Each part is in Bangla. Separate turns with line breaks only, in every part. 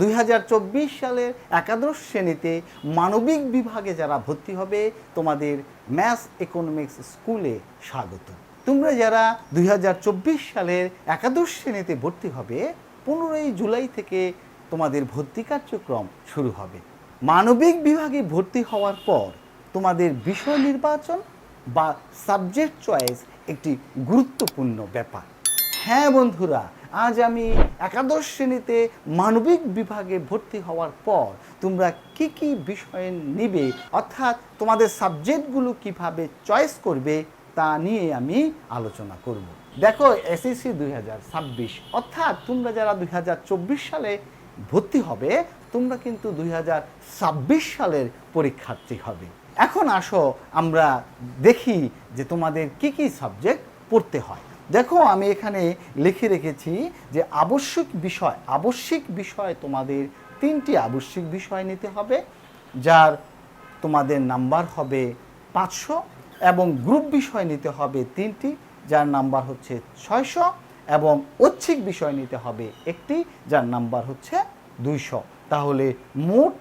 দুই হাজার চব্বিশ সালের একাদশ শ্রেণীতে মানবিক বিভাগে যারা ভর্তি হবে, তোমাদের ম্যাথস ইকোনমিক্স স্কুলে স্বাগত। তোমরা যারা দুই হাজার চব্বিশ সালের একাদশ শ্রেণীতে ভর্তি হবে, পনেরোই জুলাই থেকে তোমাদের ভর্তি কার্যক্রম শুরু হবে। মানবিক বিভাগে ভর্তি হওয়ার পর তোমাদের বিষয় নির্বাচন বা সাবজেক্ট চয়েস একটি গুরুত্বপূর্ণ ব্যাপার। হ্যাঁ বন্ধুরা আজ আমি একাদশ শ্রেণীতে মানবিক বিভাগে ভর্তি হওয়ার পর তোমরা কি কি বিষয়ে নিবে, অর্থাৎ তোমাদের সাবজেক্টগুলো কীভাবে চয়েস করবে, তা নিয়ে আমি আলোচনা করব। দেখো, এসএসসি দুই ছাব্বিশ, অর্থাৎ তোমরা যারা দুই হাজার চব্বিশ সালে ভর্তি হবে, তোমরা কিন্তু দুই হাজার ছাব্বিশ সালের পরীক্ষার্থী হবে। এখন আসো, আমরা দেখি যে তোমাদের কি কি সাবজেক্ট পড়তে হয়। দেখো, আমি এখানে লিখে রেখেছি যে আবশ্যিক বিষয় আবশ্যিক বিষয় তোমাদের তিনটি আবশ্যিক বিষয় নিতে হবে, যার তোমাদের নাম্বার হবে পাঁচশো এবং গ্রুপ বিষয় নিতে হবে তিনটি, যার নাম্বার হচ্ছে ছয়শো এবং ঐচ্ছিক বিষয় নিতে হবে একটি, যার নাম্বার হচ্ছে দুইশো। তাহলে মোট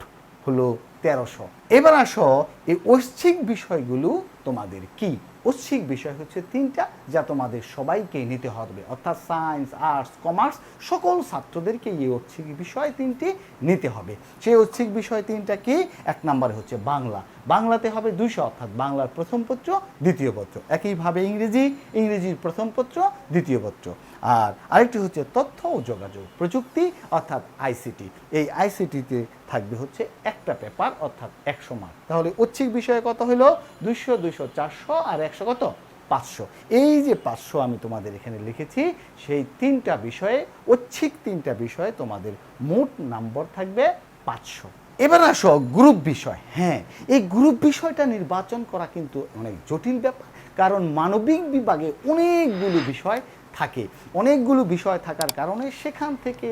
হলো তেরোশো। এবার আসো, এই ঐচ্ছিক বিষয়গুলো তোমাদের কি? ঐচ্ছিক বিষয় হচ্ছে তিনটা যা তোমাদের সবাইকে নিতে হবে। অর্থাৎ সায়েন্স আর্টস কমার্স সকল ছাত্রদেরকে এই ঐচ্ছিক বিষয় তিনটি নিতে হবে। সেই ঐচ্ছিক বিষয় তিনটা কি? এক নম্বরে হচ্ছে বাংলা। বাংলাতে হবে দুইশো, অর্থাৎ বাংলার প্রথম পত্র, দ্বিতীয় পত্র। একইভাবে ইংরেজি, ইংরেজির প্রথম পত্র, দ্বিতীয় পত্র। আর আরেকটি হচ্ছে তথ্য ও যোগাযোগ প্রযুক্তি, অর্থাৎ আইসিটি এই আইসিটিতে থাকবে হচ্ছে একটা পেপার অর্থাৎ একশো মার্ক তাহলে ঐচ্ছিক বিষয়ে কত হলো? দুইশো দুইশো, চারশো আর একশো কত? পাঁচশো। এই যে পাঁচশো আমি তোমাদের এখানে লিখেছি, সেই তিনটা বিষয়ে, ঐচ্ছিক তিনটা বিষয়ে তোমাদের মোট নাম্বার থাকবে পাঁচশো। এবার আসো গ্রুপ বিষয়। হ্যাঁ এই গ্রুপ বিষয়টা নির্বাচন করা কিন্তু অনেক জটিল ব্যাপার, কারণ মানবিক বিভাগে অনেকগুলো বিষয় থাকে। অনেকগুলো বিষয় থাকার কারণে সেখান থেকে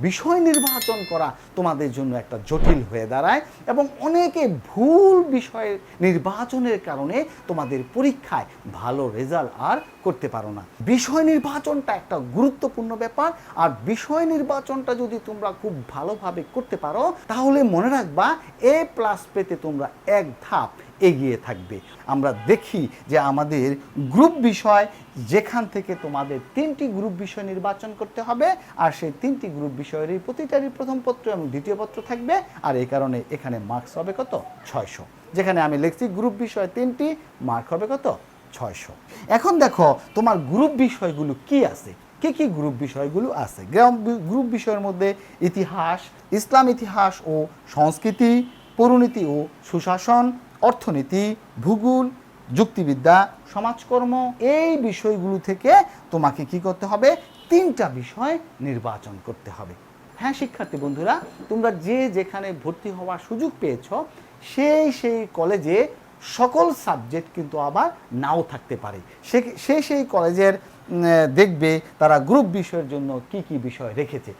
বিষয় নির্বাচন করা তোমাদের জন্য একটা জটিল হয়ে দাঁড়ায় এবং অনেকে ভুল বিষয় নির্বাচনের কারণে তোমাদের পরীক্ষায় ভালো রেজাল্ট আর করতে পারো না। বিষয় নির্বাচনটা একটা গুরুত্বপূর্ণ ব্যাপার আর বিষয় নির্বাচনটা যদি তোমরা খুব ভালোভাবে করতে পারো, তাহলে মনে রাখবা এ প্লাস পেতে তোমরা এক ধাপ এগিয়ে থাকবে। আমরা দেখি যে আমাদের গ্রুপ বিষয়, যেখান থেকে তোমাদের তিনটি গ্রুপ বিষয় নির্বাচন করতে হবে, আর সেই তিনটি গ্রুপ বিষয়েরই প্রতিটারই প্রথম পত্র এবং দ্বিতীয় পত্র থাকবে, আর এই কারণে এখানে মার্কস হবে কত? ছয়শো। যেখানে আমি লিখছি গ্রুপ বিষয় তিনটি মার্ক হবে কত? ছয়শো। এখন দেখো, তোমার গ্রুপ বিষয়গুলো কি আছে? কী কী গ্রুপ বিষয়গুলো আছে? গ্রাম- গ্রুপ বিষয়ের মধ্যে ইতিহাস, ইসলাম ইতিহাস ও সংস্কৃতি পরিণতি ও সুশাসন অর্থনীতি, ভূগোল, যুক্তিবিদ্যা, সমাজকর্ম, এই বিষয়গুলো থেকে তোমাকে কি করতে হবে? তিনটা বিষয় নির্বাচন করতে হবে। হ্যাঁ শিক্ষার্থী বন্ধুরা, তোমরা যে যেখানে ভর্তি হওয়ার সুযোগ পেয়েছ, সেই সেই কলেজে সকল সাবজেক্ট কিন্তু আবার নাও থাকতে পারে। সে সেই কলেজের দেখবে তারা গ্রুপ বিষয়ের জন্য কি কি বিষয় রেখেছে।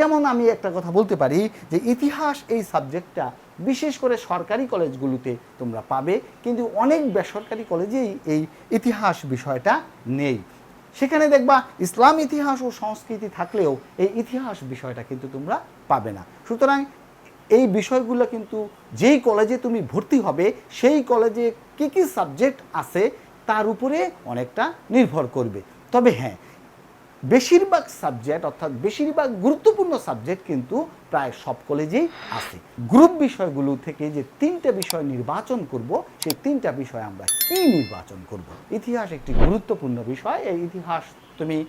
যেমন আমি একটা কথা বলতে পারি যে ইতিহাস এই সাবজেক্টটা বিশেষ করে সরকারি কলেজগুলোতে তোমরা পাবে, কিন্তু অনেক বেসরকারি কলেজেই এই ইতিহাস বিষয়টা নেই। সেখানে দেখবা ইসলাম ইতিহাস ও সংস্কৃতি থাকলেও এই ইতিহাস বিষয়টা কিন্তু তোমরা পাবে না। সুতরাং এই বিষয়গুলো কিন্তু যেই কলেজে তুমি ভর্তি হবে, সেই কলেজে কি কি সাবজেক্ট আছে, তার উপরে অনেকটা নির্ভর করবে। তবে হ্যাঁ বেশিরভাগ সাবজেক্ট অর্থাৎ বেশিরভাগ গুরুত্বপূর্ণ সাবজেক্ট কিন্তু প্রায় সব কলেজেই আছে। গ্রুপ বিষয়গুলো থেকে যে তিনটা বিষয় নির্বাচন করব, সেই তিনটা বিষয় আমরা কি নির্বাচন করব? ইতিহাস একটি গুরুত্বপূর্ণ বিষয়। এই ইতিহাস তুমি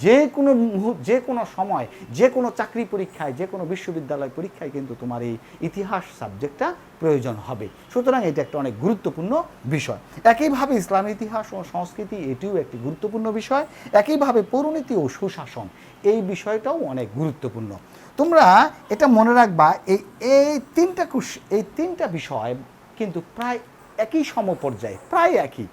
যে কোনো যে কোনো সময়, যে কোনো চাকরি পরীক্ষায়, যে কোনো বিশ্ববিদ্যালয় পরীক্ষায় কিন্তু তোমার এই ইতিহাস সাবজেক্টটা প্রয়োজন হবে। সুতরাং এটা একটা অনেক গুরুত্বপূর্ণ বিষয়। একইভাবে ইসলাম ইতিহাস ও সংস্কৃতি, এটিও একটি গুরুত্বপূর্ণ বিষয়। একইভাবে পরিণতি ও সুশাসন, এই বিষয়টাও অনেক গুরুত্বপূর্ণ। তোমরা এটা মনে রাখবা, এই এই তিনটা কুশ- এই তিনটা বিষয় কিন্তু প্রায় একই সমপর্যায়ে, প্রায় একই।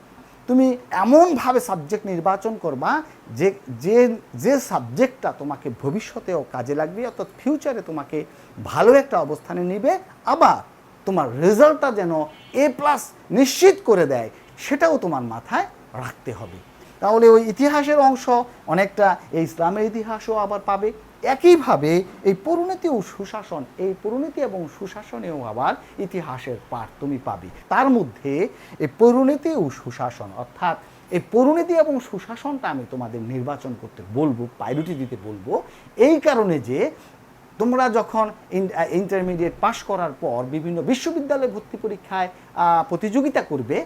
তুমি এমনভাবে সাবজেক্ট নির্বাচন করবা যে যে যে সাবজেক্টটা তোমাকে ভবিষ্যতেও কাজে লাগবে, অর্থাৎ ফিউচারে তোমাকে ভালো একটা অবস্থানে নিবে, আবার তোমার রেজাল্টটা যেন এ প্লাস নিশ্চিত করে দেয়, সেটাও তোমার মাথায় রাখতে হবে। তাহলে ওই ইতিহাসের অংশ অনেকটা এই ইসলামের ইতিহাসও আবার পাবে। একইভাবে এই পরিণতি ও সুশাসন, এই পরিণতি এবং সুশাসনেও আবার ইতিহাসের পাঠ তুমি পাবে। তার মধ্যে এই পরিণতি ও সুশাসন, অর্থাৎ এই পরিণতি এবং সুশাসনটা আমি তোমাদের নির্বাচন করতে বলব প্রায়োরিটি দিতে বলব। এই কারণে যে তোমরা যখন ইন্টারমিডিয়েট পাশ করার পর বিভিন্ন বিশ্ববিদ্যালয়ে ভর্তি পরীক্ষায় প্রতিযোগিতা করবে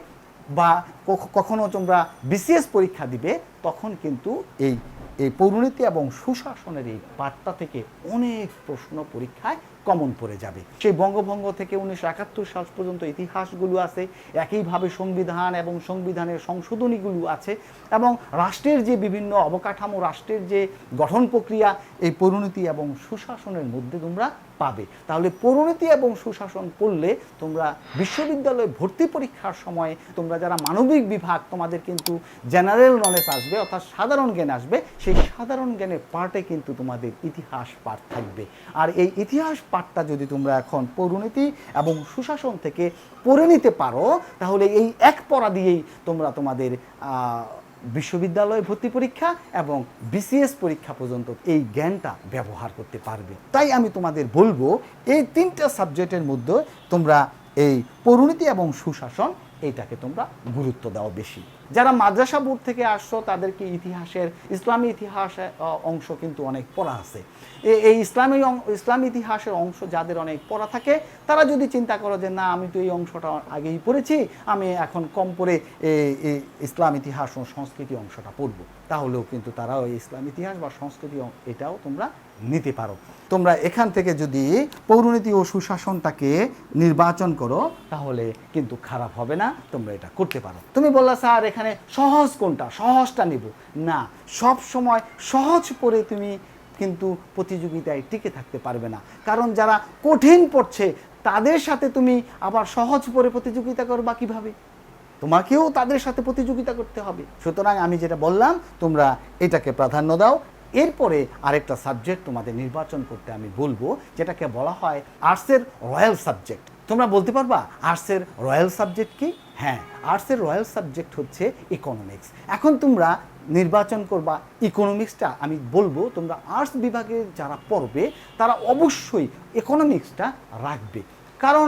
বা কখ- কখনো তোমরা বিসিএস পরীক্ষা দিবে, তখন কিন্তু এই এই পৌরনীতি এবং সুশাসনের এই বার্তা থেকে অনেক প্রশ্ন পরীক্ষায় কমন পড়ে যাবে। সেই বঙ্গভঙ্গ থেকে উনিশশো একাত্তর সাল পর্যন্ত ইতিহাসগুলো আছে, একইভাবে সংবিধান এবং সংবিধানের সংশোধনীগুলো আছে এবং রাষ্ট্রের যে বিভিন্ন অবকাঠামো, রাষ্ট্রের যে গঠন প্রক্রিয়া, এই পরিণতি এবং সুশাসনের মধ্যে তোমরা পাবে। তাহলে পরিণতি এবং সুশাসন পড়লে তোমরা বিশ্ববিদ্যালয়ে ভর্তি পরীক্ষার সময় তোমরা যারা মানবিক বিভাগ, তোমাদের কিন্তু জেনারেল নলেজ আসবে, অর্থাৎ সাধারণ জ্ঞান আসবে, সেই সাধারণ জ্ঞানের পার্টে কিন্তু তোমাদের ইতিহাস পাঠ থাকবে। আর এই ইতিহাস পাঠটা যদি তোমরা এখন পরিণতি এবং সুশাসন থেকে পড়ে নিতে পারো, তাহলে এই এক পড়া দিয়েই তোমরা তোমাদের বিশ্ববিদ্যালয় ভর্তি পরীক্ষা এবং বিসিএস পরীক্ষা পর্যন্ত এই জ্ঞানটা ব্যবহার করতে পারবে। তাই আমি তোমাদের বলব, এই তিনটা সাবজেক্টের মধ্যে তোমরা এই পরিণতি এবং সুশাসন, এইটাকে তোমরা গুরুত্ব দাও বেশি। যারা মাদ্রাসা বোর্ড থেকে আসছো তাদেরকে ইতিহাসের ইসলামী ইতিহাসের আহ, অংশ কিন্তু অনেক পড়া আছে। এই ইসলামী ইসলামী ইতিহাসের অংশ যাদের অনেক পড়া থাকে তারা যদি চিন্তা করো যে না আমি তো এই অংশটা আগেই পড়েছি আমি এখন কম এই- এই ইসলাম ইতিহাস ও সংস্কৃতি অংশটা পড়ব। তাহলেও কিন্তু তারা ওই ইসলাম ইতিহাস বা সংস্কৃতি এটাও তোমরা নিতে পারো। তোমরা এখান থেকে যদি পৌরনীতি ও সুশাসনটাকে নির্বাচন করো তাহলে কিন্তু খারাপ হবে না তোমরা এটা করতে পারো। তুমি বললা স্যার এখানে সহজ কোনটা? সহজটা নেব। না, সব সময় সহজ পড়ে তুমি কিন্তু প্রতিযোগিতায় টিকে থাকতে পারবে না। কারণ যারা কঠিন পড়ছে, তাদের সাথে তুমি আবার সহজ পড়ে প্রতিযোগিতা করবা কীভাবে? তোমাকেও তাদের সাথে প্রতিযোগিতা করতে হবে। সুতরাং আমি যেটা বললাম, তোমরা এটাকে প্রাধান্য দাও। এরপরে আরেকটা সাবজেক্ট তোমাদের নির্বাচন করতে আমি বলব, যেটাকে বলা হয় আর্টসের রয়্যাল সাবজেক্ট তোমরা বলতে পারবা আর্টসের রয়্যাল সাবজেক্ট কি? হ্যাঁ আর্টসের রয়্যাল সাবজেক্ট হচ্ছে ইকোনমিক্স এখন তোমরা নির্বাচন করবা ইকোনমিক্সটা আমি বলব, তোমরা আর্টস বিভাগে যারা পড়বে, তারা অবশ্যই ইকোনমিক্সটা রাখবে। কারণ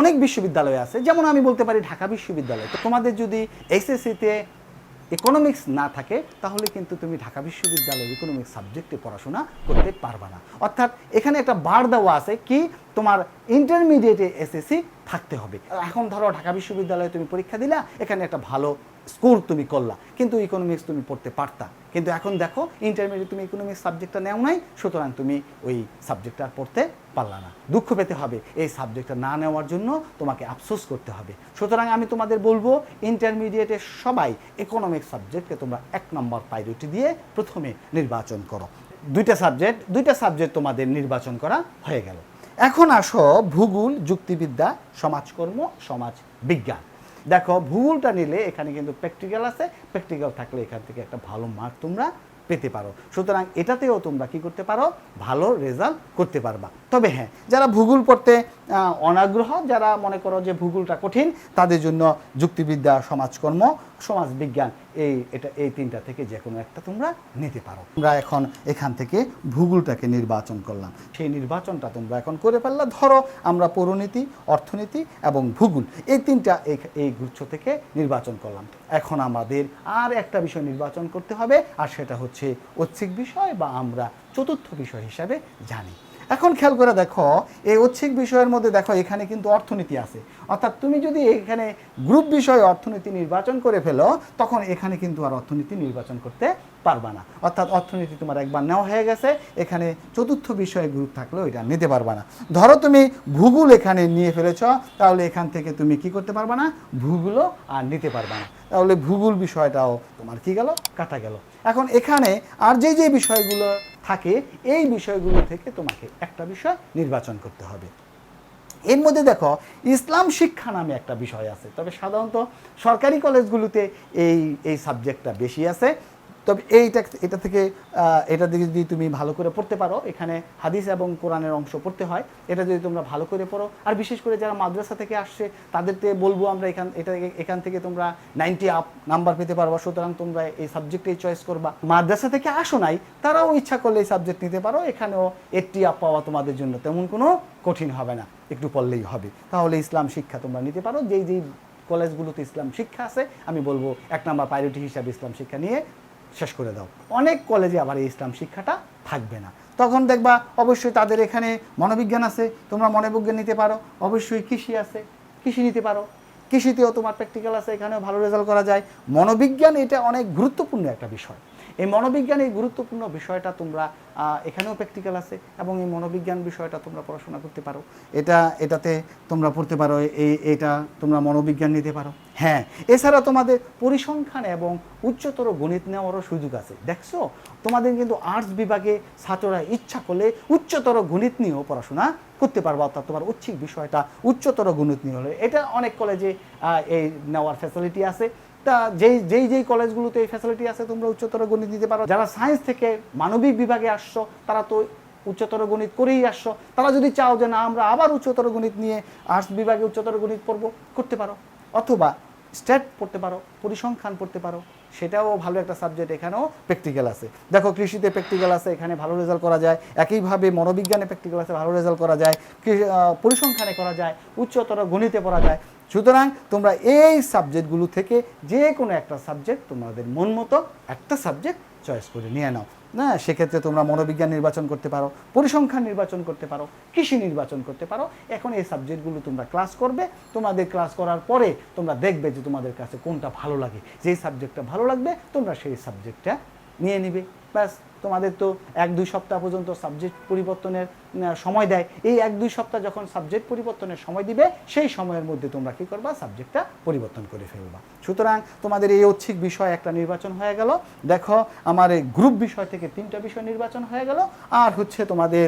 অনেক বিশ্ববিদ্যালয় আছে, যেমন আমি বলতে পারি ঢাকা বিশ্ববিদ্যালয়। তো তোমাদের যদি এসএসসিতে ইকোনমিক্স না থাকে, তাহলে কিন্তু তুমি ঢাকা বিশ্ববিদ্যালয়ের ইকোনমিক্স সাবজেক্টে পড়াশোনা করতে পারবা না। অর্থাৎ এখানে একটা বার দেওয়া আছে কি, তোমার ইন্টারমিডিয়েটে এসএসসি থাকতে হবে। এখন ধরো ঢাকা বিশ্ববিদ্যালয়ে তুমি পরীক্ষা দিলা, এখানে একটা ভালো স্কোর তুমি করলা, কিন্তু ইকোনমিক্স তুমি পড়তে পারতা। কিন্তু এখন দেখো ইন্টারমিডিয়েট তুমি ইকোনমিক্স সাবজেক্টটা নেও নাই, সুতরাং তুমি ওই সাবজেক্টটা আর পড়তে পারলা না। দুঃখ পেতে হবে, এই সাবজেক্টটা না নেওয়ার জন্য তোমাকে আফসোস করতে হবে। সুতরাং আমি তোমাদের বলব ইন্টারমিডিয়েটের সবাই ইকোনমিক্স সাবজেক্টকে তোমরা এক নম্বর প্রায়োরিটি দিয়ে প্রথমে নির্বাচন করো। দুইটা সাবজেক্ট দুইটা সাবজেক্ট তোমাদের নির্বাচন করা হয়ে গেল। এখন আসো ভূগোল, যুক্তিবিদ্যা, সমাজকর্ম, সমাজ বিজ্ঞান। দেখো ভূগোলটা নিলে এখানে কিন্তু প্র্যাকটিক্যাল আছে প্র্যাকটিক্যাল থাকলে এখান থেকে একটা ভালো মার্ক তোমরা পেতে পারো। সুতরাং এটাতেও তোমরা কি করতে পারো? ভালো রেজাল্ট করতে পারবা। তবে হ্যাঁ যারা ভূগোল পড়তে অনাগ্রহ যারা মনে করো যে ভূগোলটা কঠিন, তাদের জন্য যুক্তিবিদ্যা, সমাজকর্ম সমাজ বিজ্ঞান এই এটা, এই তিনটা থেকে যে কোনো একটা তোমরা নিতে পারো। আমরা এখন এখান থেকে ভূগোলটাকে নির্বাচন করলাম। সেই নির্বাচনটা তোমরা এখন করে ফেললা। ধরো, আমরা পৌরনীতি, অর্থনীতি এবং ভূগোল, এই তিনটা এই গুচ্ছ থেকে নির্বাচন করলাম। এখন আমাদের আর একটা বিষয় নির্বাচন করতে হবে, আর সেটা হচ্ছে ঐচ্ছিক বিষয় বা আমরা চতুর্থ বিষয় হিসাবে জানি। এখন খেয়াল করে দেখো, এই ঐচ্ছিক বিষয়ের মধ্যে দেখো, এখানে কিন্তু অর্থনীতি আছে। অর্থাৎ তুমি যদি এখানে গ্রুপ বিষয়ে অর্থনীতি নির্বাচন করে ফেলো, তখন এখানে কিন্তু আর অর্থনীতি নির্বাচন করতে পারবা না। অর্থাৎ অর্থনীতি তোমার একবার নেওয়া হয়ে গেছে, এখানে চতুর্থ বিষয়ে গ্রুপ থাকলেও এটা নিতে পারবা না। ধরো তুমি ভূগোল এখানে নিয়ে ফেলেছ, তাহলে এখান থেকে তুমি কি করতে পারবা না? ভূগোলও আর নিতে পারবা না। তাহলে ভূগোল বিষয়টাও তোমার কি গেল? কাটা গেল। এখন এখানে আর যে যে বিষয়গুলো থাকে, এই বিষয়গুলো থেকে তোমাকে একটা বিষয় নির্বাচন করতে হবে। এর মধ্যে দেখো, ইসলাম শিক্ষা নামে একটা বিষয় আছে। তবে সাধারণত সরকারি কলেজগুলোতে এই এই সাবজেক্টটা বেশি আছে। তবে এইটা এটা থেকে এটা থেকে যদি তুমি ভালো করে পড়তে পারো, এখানে হাদিস এবং কোরআনের অংশ পড়তে হয়, এটা যদি তোমরা ভালো করে পড়ো, আর বিশেষ করে যারা মাদ্রাসা থেকে আসছে, তাদেরকে বলব আমরা এখান, এটা এখান থেকে তোমরা নাইনটি আপ নাম্বার পেতে পারব, সুতরাং তোমরা এই সাবজেক্টেই চয়েস করবা। মাদ্রাসা থেকে আসো নাই, তারাও ইচ্ছা করলে এই সাবজেক্ট নিতে পারো, এখানেও এইটটি আপ পাওয়া তোমাদের জন্য তেমন কোনো কঠিন হবে না, একটু পড়লেই হবে। তাহলে ইসলাম শিক্ষা তোমরা নিতে পারো, যেই যেই কলেজগুলোতে ইসলাম শিক্ষা আছে, আমি বলব এক নাম্বার প্রায়োরিটি হিসাবে ইসলাম শিক্ষা নিয়ে শেষ করে দাও। অনেক কলেজে আবার এই ইসলাম শিক্ষাটা থাকবে না। তখন দেখবা অবশ্যই তাদের এখানে মনোবিজ্ঞান আছে, তোমরা মনোবিজ্ঞান নিতে পারো। অবশ্যই কৃষি আছে, কৃষি নিতে পারো। কৃষিতেও তোমার প্র্যাকটিক্যাল আছে, এখানেও ভালো রেজাল্ট করা যায়। মনোবিজ্ঞান এটা অনেক গুরুত্বপূর্ণ একটা বিষয়। এই মনোবিজ্ঞান এই গুরুত্বপূর্ণ বিষয়টা তোমরা এখানেও প্র্যাকটিক্যাল আছে এবং এই মনোবিজ্ঞান বিষয়টা তোমরা পড়াশোনা করতে পারো। এটা, এটাতে তোমরা পড়তে পারো, এই, এটা তোমরা মনোবিজ্ঞান নিতে পারো। হ্যাঁ এছাড়া তোমাদের পরিসংখ্যান এবং উচ্চতর গণিত নেওয়ারও সুযোগ আছে। দেখছ? তোমাদের কিন্তু আর্টস বিভাগে ছাত্ররা ইচ্ছা করলে উচ্চতর গণিত নিয়েও পড়াশোনা করতে পারব, অর্থাৎ তোমার ঐচ্ছিক বিষয়টা উচ্চতর গণিত নিয়ে হলে। এটা অনেক কলেজে এই নেওয়ার ফ্যাসিলিটি আছে। তা যেই যেই যেই কলেজগুলোতে এই ফ্যাসিলিটি আছে, তোমরা উচ্চতর গণিত দিতে পারো। যারা সায়েন্স থেকে মানবিক বিভাগে আসছো, তারা তো উচ্চতর গণিত করেই আসছো। তারা যদি চাও যে না, আমরা আবার উচ্চতর গণিত নিয়ে আর্টস বিভাগে উচ্চতর গণিত পড়ব, করতে পারো। অথবা স্টেট পড়তে পারো, পরিসংখ্যান পড়তে পারো, সেটাও ভালো একটা সাবজেক্ট এখানেও প্র্যাকটিক্যাল আছে। দেখো, কৃষিতে প্র্যাকটিক্যাল আছে, এখানে ভালো রেজাল্ট করা যায়। একইভাবে মনোবিজ্ঞানে প্র্যাকটিক্যাল আছে, ভালো রেজাল্ট করা যায়। পরিসংখ্যানে করা যায়, উচ্চতর গণিতে পড়া যায়। সুতরাং তোমরা এই সাবজেক্টগুলো থেকে যে কোনো একটা সাবজেক্ট তোমাদের মন মতো একটা সাবজেক্ট চয়েস করে নিয়ে নাও। না, সেক্ষেত্রে তোমরা মনোবিজ্ঞান নির্বাচন করতে পারো, পরিসংখ্যান নির্বাচন করতে পারো, কৃষি নির্বাচন করতে পারো। এখন এই সাবজেক্টগুলো তোমরা ক্লাস করবে, তোমাদের ক্লাস করার পরে তোমরা দেখবে যে তোমাদের কাছে কোনটা ভালো লাগে। যেই সাবজেক্টটা ভালো লাগবে, তোমরা সেই সাবজেক্টটা নিয়ে নিবে। ব্যাস তোমাদের তো এক, দুই সপ্তাহ পর্যন্ত সাবজেক্ট পরিবর্তনের সময় দেয়। এই এক, দুই সপ্তাহ যখন সাবজেক্ট পরিবর্তনের সময় দিবে, সেই সময়ের মধ্যে তোমরা কি করবা? সাবজেক্টটা পরিবর্তন করে ফেলবা। সুতরাং তোমাদের এই ঐচ্ছিক বিষয় একটা নির্বাচন হয়ে গেল। দেখো, আমার এই গ্রুপ বিষয় থেকে তিনটা বিষয় নির্বাচন হয়ে গেল। আর হচ্ছে তোমাদের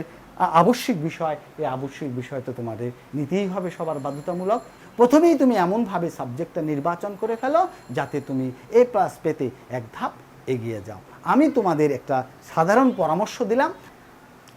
আবশ্যিক বিষয়, এই আবশ্যিক বিষয় তো তোমাদের নিতেই হবে সবার বাধ্যতামূলক। প্রথমেই তুমি এমনভাবে সাবজেক্টটা নির্বাচন করে ফেলো, যাতে তুমি এ প্লাস পেতে এক ধাপ এগিয়ে যাও। আমি তোমাদের একটা সাধারণ পরামর্শ দিলাম।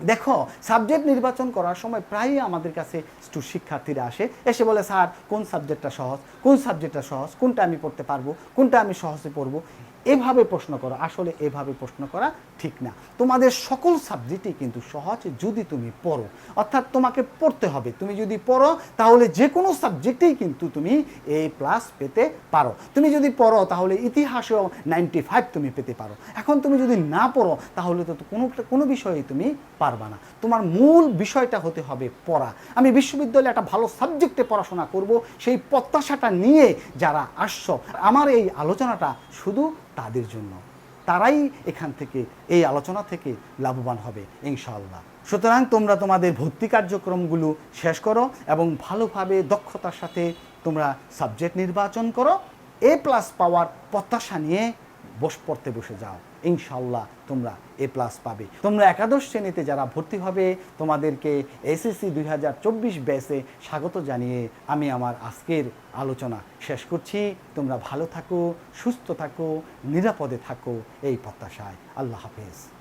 দেখো সাবজেক্ট নির্বাচন করার সময় প্রায়ই আমাদের কাছে শিক্ষার্থীরা আসে। এসে বলে, স্যার, কোন সাবজেক্টটা সহজ? কোন সাবজেক্টটা সহজ? কোনটা আমি পড়তে পারব? কোনটা আমি সহজে পড়ব? এভাবে প্রশ্ন করো, আসলে এভাবে প্রশ্ন করা ঠিক না। তোমাদের সকল সাবজেক্টই কিন্তু সহজ যদি তুমি পড়ো। অর্থাৎ তোমাকে পড়তে হবে। তুমি যদি পড়ো, তাহলে যে কোনো সাবজেক্টেই কিন্তু তুমি এ প্লাস পেতে পারো। তুমি যদি পড়ো, তাহলে ইতিহাসেও নাইনটি ফাইভ তুমি পেতে পারো। এখন তুমি যদি না পড়ো, তাহলে তো কোনো কোনো বিষয়ে তুমি পারবা না। তোমার মূল বিষয়টা হতে হবে পড়া। আমি বিশ্ববিদ্যালয়ে একটা ভালো সাবজেক্টে পড়াশোনা করব। সেই প্রত্যাশাটা নিয়ে যারা আসছো, আমার এই আলোচনাটা শুধু তাদের জন্য। তারাই এখান থেকে, এই আলোচনা থেকে লাভবান হবে ইনশাল্লাহ সুতরাং তোমরা তোমাদের ভর্তি কার্যক্রমগুলো শেষ করো এবং ভালোভাবে দক্ষতার সাথে তোমরা সাবজেক্ট নির্বাচন করো। এ প্লাস পাওয়ার প্রত্যাশা নিয়ে বস, পড়তে বসে যাও। ইনশাল্লাহ তোমরা এ প্লাস পাবে। তোমরা একাদশ শ্রেণীতে যারা ভর্তি হবে, তোমাদেরকে এসএসসি দুই হাজার চব্বিশ ব্যাচে স্বাগত জানিয়ে আমি আমার আজকের আলোচনা শেষ করছি। তোমরা ভালো থাকো, সুস্থ থাকো, নিরাপদে থাকো এই প্রত্যাশায়। আল্লাহ হাফেজ।